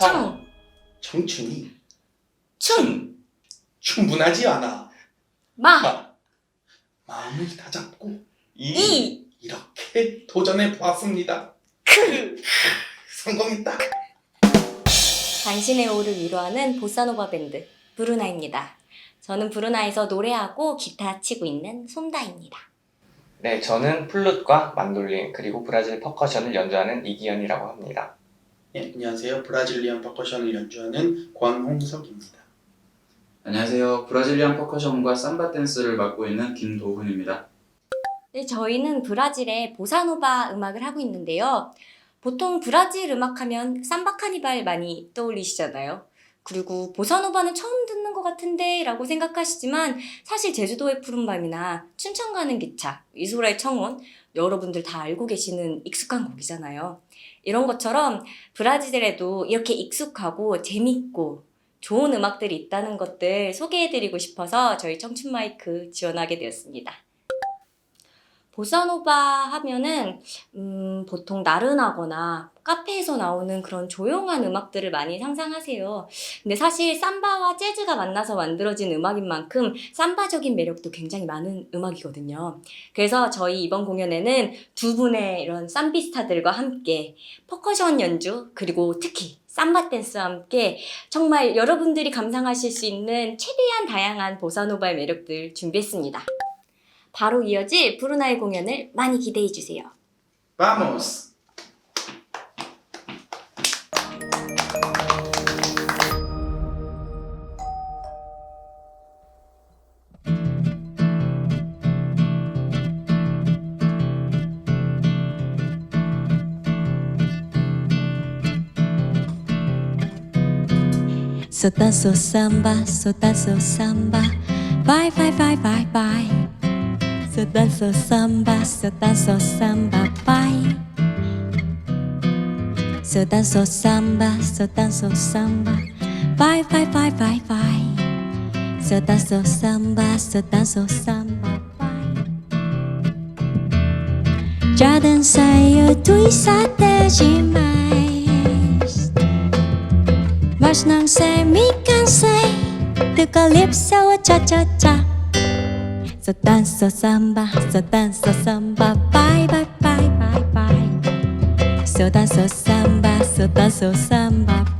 청, 청춘이 춘, 충분하지 않아. 마, 마, 마음을 다잡고 이, 이, 이렇게 도전해 보았습니다. 크. 성공했다. 당신의 오를 위로하는 보사노바 밴드 브루나입니다. 저는 브루나에서 노래하고 기타 치고 있는 솜다입니다. 네, 저는 플룻과 만돌린 그리고 브라질 퍼커션을 연주하는 이기현이라고 합니다. 예, 안녕하세요. 브라질리안 퍼커션을 연주하는 권홍석입니다. 안녕하세요. 브라질리안 퍼커션과 삼바 댄스를 맡고 있는 김도훈입니다. 네, 저희는 브라질의 보사노바 음악을 하고 있는데요. 보통 브라질 음악하면 삼바 카니발 많이 떠올리시잖아요. 그리고 보사노바는 처음 듣는 것 같은데 라고 생각하시지만 사실 제주도의 푸른밤이나 춘천 가는 기차, 이소라의 청혼 여러분들 다 알고 계시는 익숙한 곡이잖아요. 이런 것처럼 브라질에도 이렇게 익숙하고 재밌고 좋은 음악들이 있다는 것들 소개해드리고 싶어서 저희 청춘 마이크 지원하게 되었습니다. 보사노바 하면은 음, 보통 나른하거나 카페에서 나오는 그런 조용한 음악들을 많이 상상하세요. 근데 사실 삼바와 재즈가 만나서 만들어진 음악인 만큼 삼바적인 매력도 굉장히 많은 음악이거든요. 그래서 저희 이번 공연에는 두 분의 이런 삼비스타들과 함께 퍼커션 연주 그리고 특히 삼바 댄스와 함께 정말 여러분들이 감상하실 수 있는 최대한 다양한 보사노바의 매력들 준비했습니다. 바로 이어질 브루나의 공연을 많이 기대해 주세요. Vamos. Sotazo samba, sotazo samba, vai vai vai vai vai. Sotazo samba, sotazo samba, vai. Sotazo samba, sotazo samba, vai vai vai vai vai. Sotazo samba, sotazo samba, vai. Gia đình xây ở túi sát tê chỉ mai важном семи конце Ты колебся, о ча-ча-ча Затанца самба, затанца самба Бай, бай, бай, бай, бай Сотанца самба, сотанца самба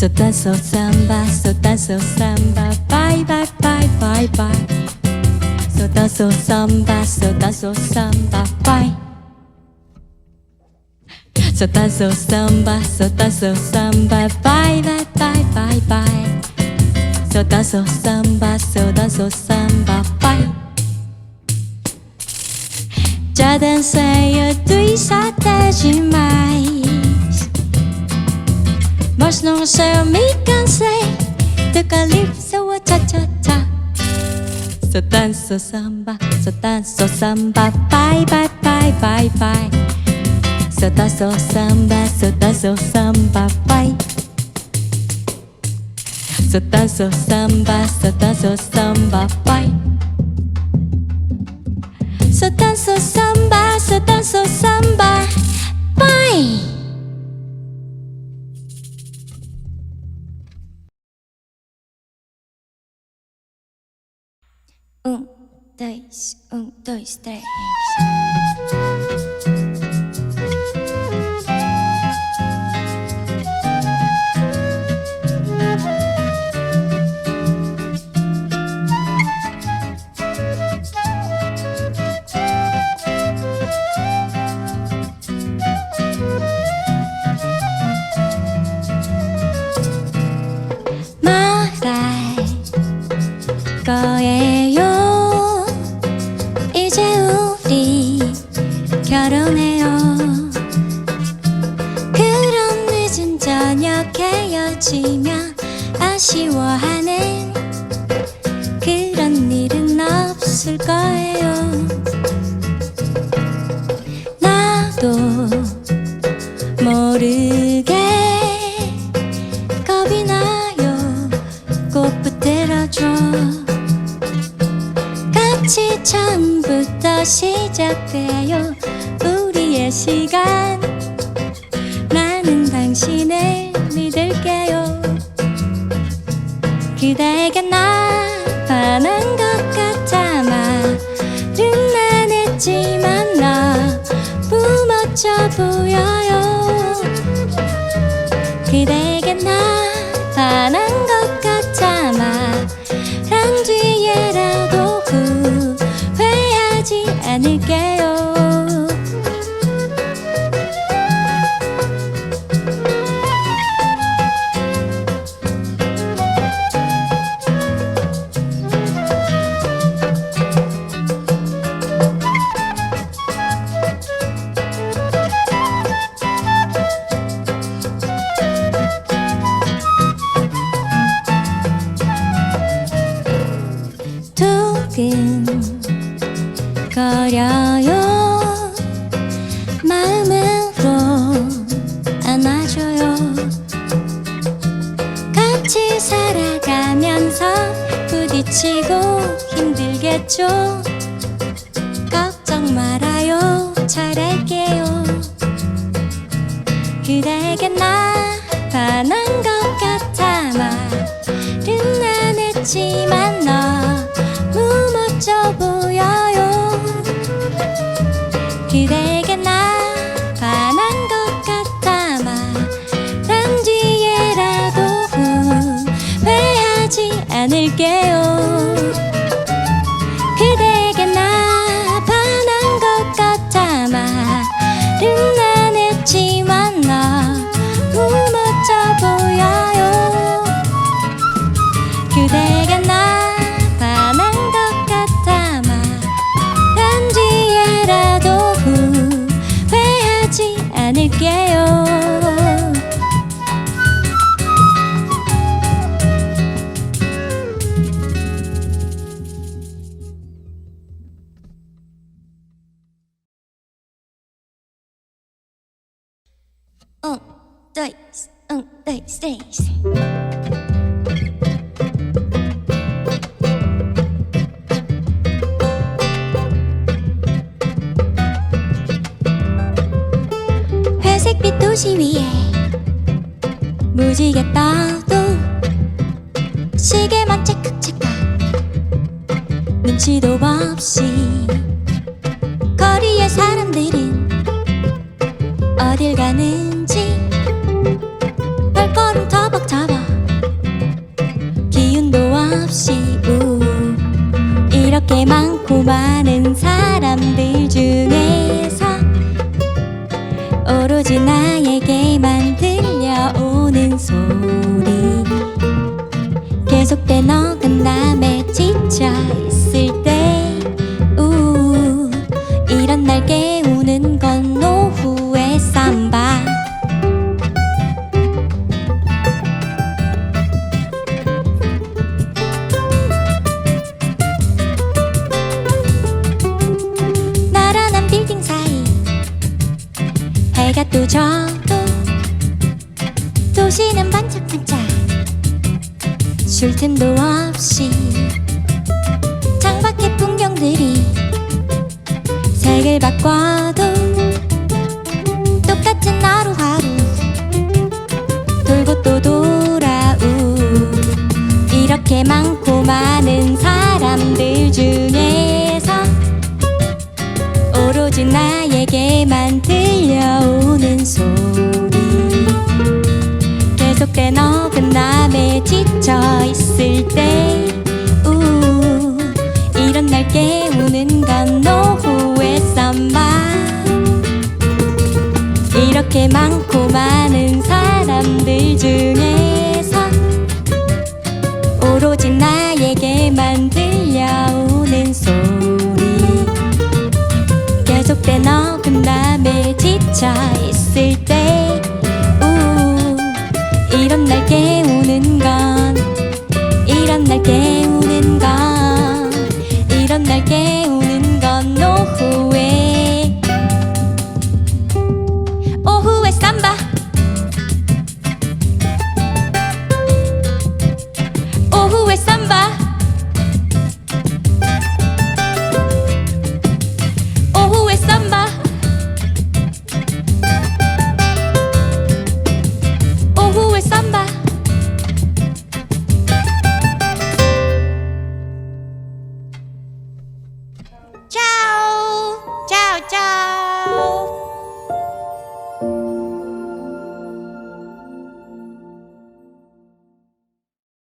So dance o samba, so dance o samba, bye bye bye bye bye. So dance o samba, so dance o samba, bye. So dance o samba, so dance o samba, bye bye bye bye bye. So dance o samba, so dance o samba, bye. Jaden say you do it so damn fine. Mas não sei, eu me cansei do calypso a cha-cha-cha. Só danço samba, só danço samba Bye, bye, bye, bye, bye. Só danço samba, só danço samba Bye. Só danço samba, só danço samba Bye. Só danço samba, só danço samba Um, dois, um, dois, três. 모르게 겁이 나요. 꼭 붙들어줘. 같이 처음부터 시작돼요. 우리의 시간. 나는 당신을 믿을게요. 그대에게 나 반한 것 같아 말은 안 했지만 너무 멋져 보여요 반한 것 같아. 말한 뒤에라도 후회하지 않을게 힘들겠죠? 걱정 말아요. 잘할게요. 그대에게 나 반한 것 같아 말은 안 했지만 너무 멋져 보여요. 그대에게 나 반한 것 같아 말한 뒤에라도 후회하지 않을게요 Un, dos, un, dos, tres. 회색빛 도시 위에 무지개 떠도 시계만 찰칵찰칵 눈치도 없이 거리의 사람들은 어딜 가는 지 발걸음 터벅터벅 기운도 없이 우. 이렇게 많고 많은 사람들 중에서 오로지 나에게만 들려오는 소리. 계속된 어긋남에 지쳐 있을 때 틈도 없이 창밖의 풍경들이 색을 바꿔도 똑같은 하루하루 돌고 또 돌아오 이렇게 많고 많은 사람들 중에서 오로지 나에게만 들려오는 소리. 계속된 어긋 지쳐 있을 때 우, 이런 날 깨우는 건 오후의 쌈바. 이렇게 많고 많은 사람들 중에서 오로지 나에게만 들려오는 소리. 계속된 어긋남에 지쳐 만날 때